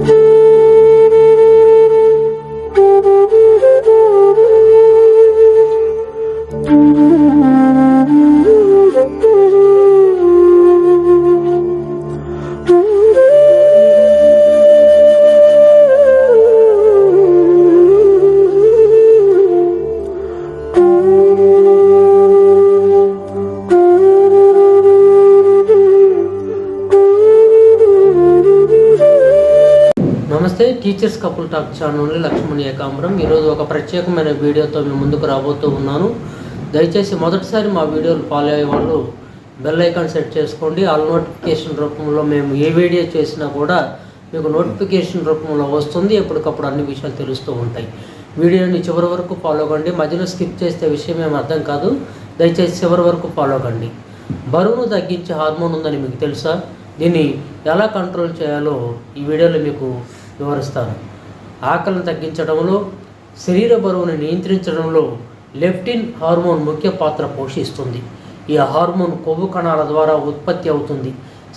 Música నమస్తే. Teachers couple talk channel Laxman Ekambaram. ఈరోజు ఒక ప్రత్యేకమైన వీడియోతో మేము ముందుకు రాబోతూ ఉన్నాను. దయచేసి మొదటిసారి మా వీడియోలు ఫాలో అయ్యే వాళ్ళు బెల్ ఐకాన్ సెట్ చేసుకోండి. ఆల్ నోటిఫికేషన్ రూపంలో మేము ఏ వీడియో చేసినా కూడా మీకు నోటిఫికేషన్ రూపంలో వస్తుంది. ఎప్పటికప్పుడు అన్ని విషయాలు తెలుస్తూ ఉంటాయి. వీడియోని చివరి వరకు ఫాలో కండి. మధ్యలో స్కిప్ చేస్తే విషయం ఏమి అర్థం కాదు. దయచేసి చివరి వరకు ఫాలో కండి. బరువును తగ్గించే హార్మోన్ ఉందని మీకు తెలుసా? దీన్ని ఎలా కంట్రోల్ చేయాలో ఈ వీడియోలో మీకు వివరిస్తాను. ఆకలిని తగ్గించడంలో శరీర బరువును నియంత్రించడంలో లెప్టిన్ హార్మోన్ ముఖ్య పాత్ర పోషిస్తుంది. ఈ హార్మోన్ కొవ్వు కణాల ద్వారా ఉత్పత్తి అవుతుంది.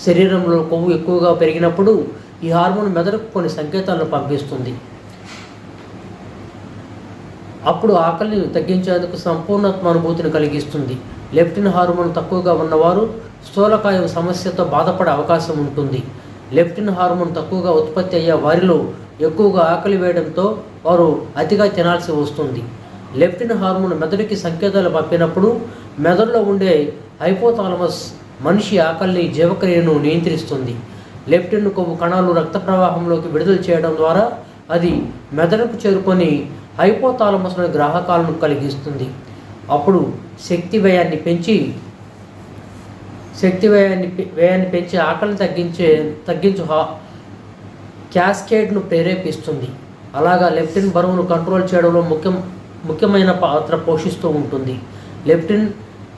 శరీరంలో కొవ్వు ఎక్కువగా పెరిగినప్పుడు ఈ హార్మోన్ మెదడుకు కొన్ని సంకేతాలను పంపిస్తుంది. అప్పుడు ఆకలిని తగ్గించేందుకు సంపూర్ణత్వ అనుభూతిని కలిగిస్తుంది. లెప్టిన్ హార్మోన్ తక్కువగా ఉన్నవారు స్థూలకాయం సమస్యతో బాధపడే అవకాశం ఉంటుంది. లెప్టిన్ హార్మోన్ తక్కువగా ఉత్పత్తి అయ్యే వారిలో ఎక్కువగా ఆకలి వేయడంతో వారు అతిగా తినాల్సి వస్తుంది. లెప్టిన్ హార్మోన్ మెదడుకి సంకేతాలు పంపినప్పుడు మెదడులో ఉండే హైపోథాలమస్ మనిషి ఆకలిని జీవక్రియను నియంత్రిస్తుంది. లెప్టిన్ కొవ్వు కణాలు రక్త ప్రవాహంలోకి విడుదల చేయడం ద్వారా అది మెదడుకు చేరుకొని హైపోథాలమస్లోని గ్రాహకాలను కలిగిస్తుంది. అప్పుడు శక్తి వ్యయాన్ని పెంచి శక్తి వ్యయాన్ని పె- వ్యయాన్ని పెంచి ఆకలిని తగ్గించే తగ్గించు హా క్యాస్కేడ్ను ప్రేరేపిస్తుంది. అలాగా లెప్టిన్ బరువును కంట్రోల్ చేయడంలో ముఖ్యం ముఖ్యమైన పాత్ర పోషిస్తూ ఉంటుంది. లెప్టిన్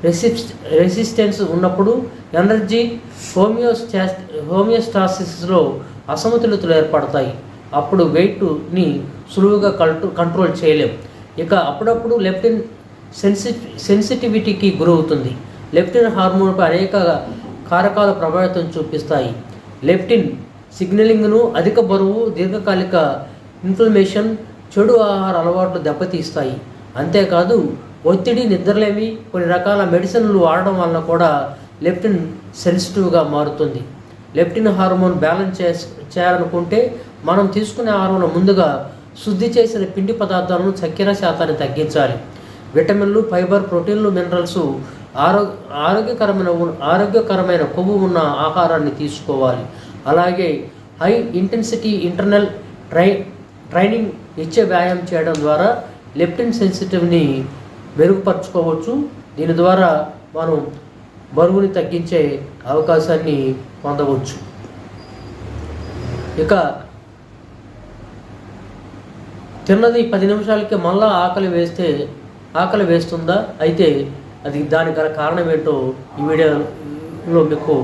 రెసిస్ట్ రెసిస్టెన్స్ ఉన్నప్పుడు ఎనర్జీ హోమియోస్టాస్ హోమియోస్టాసిస్లో అసమతుల్యతలు ఏర్పడతాయి. అప్పుడు వెయిట్ని సులువుగా కంట్రో కంట్రోల్ చేయలేం. ఇక అప్పుడప్పుడు లెప్టిన్ సెన్సి సెన్సిటివిటీకి గురవుతుంది. లెప్టిన్ హార్మోన్పై అనేక కారకాలు ప్రభావితం చూపిస్తాయి. లెప్టిన్ సిగ్నలింగ్ను అధిక బరువు దీర్ఘకాలిక ఇన్ఫ్లమేషన్ చెడు ఆహార అలవాట్లు దెబ్బతీస్తాయి. అంతేకాదు ఒత్తిడి నిద్రలేమి కొన్ని రకాల మెడిసిన్లు వాడడం వలన కూడా లెప్టిన్ సెన్సిటివ్గా మారుతుంది. లెప్టిన్ హార్మోన్ బ్యాలెన్స్ చే చేయాలనుకుంటే మనం తీసుకునే ఆహారంలో ముందుగా శుద్ధి చేసిన పిండి పదార్థాలను చక్కెర శాతాన్ని తగ్గించాలి. విటమిన్లు ఫైబర్ ప్రోటీన్లు మినరల్స్ ఆరో ఆరోగ్యకరమైన ఆరోగ్యకరమైన కొవ్వు ఉన్న ఆహారాన్ని తీసుకోవాలి. అలాగే high intensity internal try training ఇచ్చే వ్యాయామం చేయడం ద్వారా లెప్టిన్ సెన్సిటివ్ని మెరుగుపరుచుకోవచ్చు. దీని ద్వారా మనం బరువుని తగ్గించే అవకాశాన్ని పొందవచ్చు. ఇక తిన్నది పది నిమిషాలకి మళ్ళా ఆకలి వేస్తే ఆకలి వేస్తుందా? అయితే అది దానికి గల కారణం ఏంటో ఈ వీడియోలో మీకు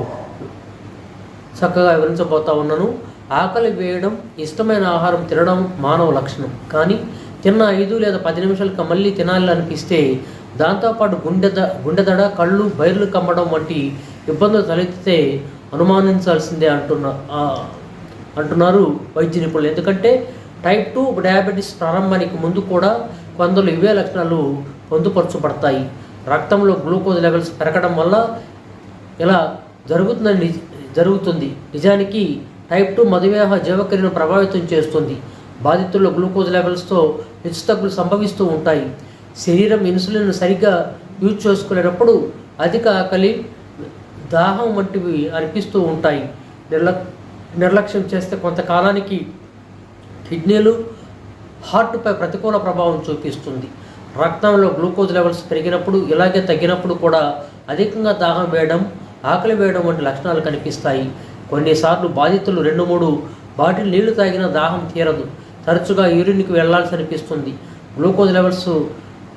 చక్కగా వివరించబోతా ఉన్నాను. ఆకలి వేయడం ఇష్టమైన ఆహారం తినడం మానవ లక్షణం. కానీ తిన్న ఐదు లేదా పది నిమిషాలకు మళ్ళీ తినాలి అనిపిస్తే దాంతోపాటు గుండె గుండెదడ కళ్ళు బైర్లు కమ్మడం వంటి ఇబ్బందులు తలెత్తితే అనుమానించాల్సిందే అంటున్నా అంటున్నారు వైద్య నిపుణులు. ఎందుకంటే టైప్ టూ డయాబెటీస్ ప్రారంభానికి ముందు కూడా కొందరు ఇవే లక్షణాలు పొందుపరచబడతాయి. రక్తంలో గ్లూకోజ్ లెవెల్స్ పెరగడం వల్ల ఇలా జరుగుతుందని జరుగుతుంది. నిజానికి టైప్ టూ మధుమేహ జీవక్రియను ప్రభావితం చేస్తుంది. బాధితుల్లో గ్లూకోజ్ లెవెల్స్తో హెచ్చుతగ్గులు సంభవిస్తూ ఉంటాయి. శరీరం ఇన్సులిన్ సరిగ్గా యూజ్ చేసుకోలేనప్పుడు అధిక ఆకలి దాహం వంటివి అనిపిస్తూ ఉంటాయి. నిర్లక్ నిర్లక్ష్యం చేస్తే కొంతకాలానికి కిడ్నీలు హార్ట్పై ప్రతికూల ప్రభావం చూపిస్తుంది. రక్తంలో గ్లూకోజ్ లెవెల్స్ పెరిగినప్పుడు ఇలాగే తగ్గినప్పుడు కూడా అధికంగా దాహం వేయడం ఆకలి వేయడం వంటి లక్షణాలు కనిపిస్తాయి. కొన్నిసార్లు బాధితులు రెండు మూడు బాటిల్ నీళ్ళు తాగిన దాహం తీరదు. తరచుగా యూరిన్కి వెళ్ళాల్సి అనిపిస్తుంది. గ్లూకోజ్ లెవెల్స్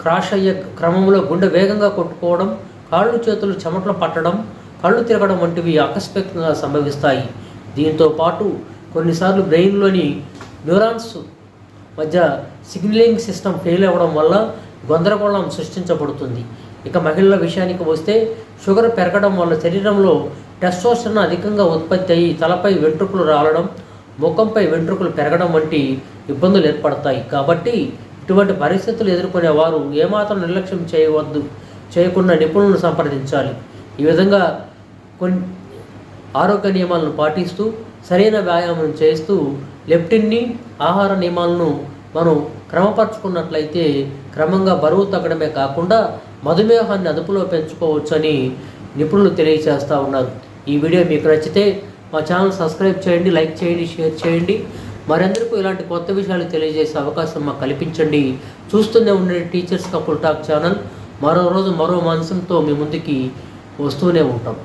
క్రాష్ అయ్యే క్రమంలో గుండె వేగంగా కొట్టుకోవడం కాళ్ళు చేతులు చెమటలు పట్టడం కళ్ళు తిరగడం వంటివి ఆకస్మికంగా సంభవిస్తాయి. దీంతో పాటు కొన్నిసార్లు బ్రెయిన్లోని న్యూరాన్స్ మధ్య సిగ్నలింగ్ సిస్టమ్ ఫెయిల్ అవ్వడం వల్ల గందరగోళం సృష్టించబడుతుంది. ఇక మహిళల విషయానికి వస్తే షుగర్ పెరగడం వల్ల శరీరంలో టెస్టోస్టెరాన్ అధికంగా ఉత్పత్తి అయ్యి తలపై వెంట్రుకలు రాలడం ముఖంపై వెంట్రుకలు పెరగడం వంటి ఇబ్బందులు ఏర్పడతాయి. కాబట్టి ఇటువంటి పరిస్థితులు ఎదుర్కొనే వారు ఏమాత్రం నిర్లక్ష్యం చేయవద్దు చేయకుండా నిపుణులను సంప్రదించాలి. ఈ విధంగా కొన్ని ఆరోగ్య నియమాలను పాటిస్తూ సరైన వ్యాయామం చేస్తూ లెప్టిన్ని ఆహార నియమాలను మనం క్రమపరుచుకున్నట్లయితే క్రమంగా బరువు తగ్గడమే కాకుండా మధుమేహాన్ని అదుపులో పెంచుకోవచ్చని నిపుణులు తెలియజేస్తూ ఉన్నారు. ఈ వీడియో మీకు నచ్చితే మా ఛానల్ సబ్స్క్రైబ్ చేయండి లైక్ చేయండి షేర్ చేయండి. మరెందరికీ ఇలాంటి కొత్త విషయాలు తెలియజేసే అవకాశం మాకు కల్పించండి. చూస్తూనే ఉండే టీచర్స్ కపుల్ టాక్ ఛానల్. మరో రోజు మరో మనసంతో మీ ముందుకి వస్తూనే ఉంటాం.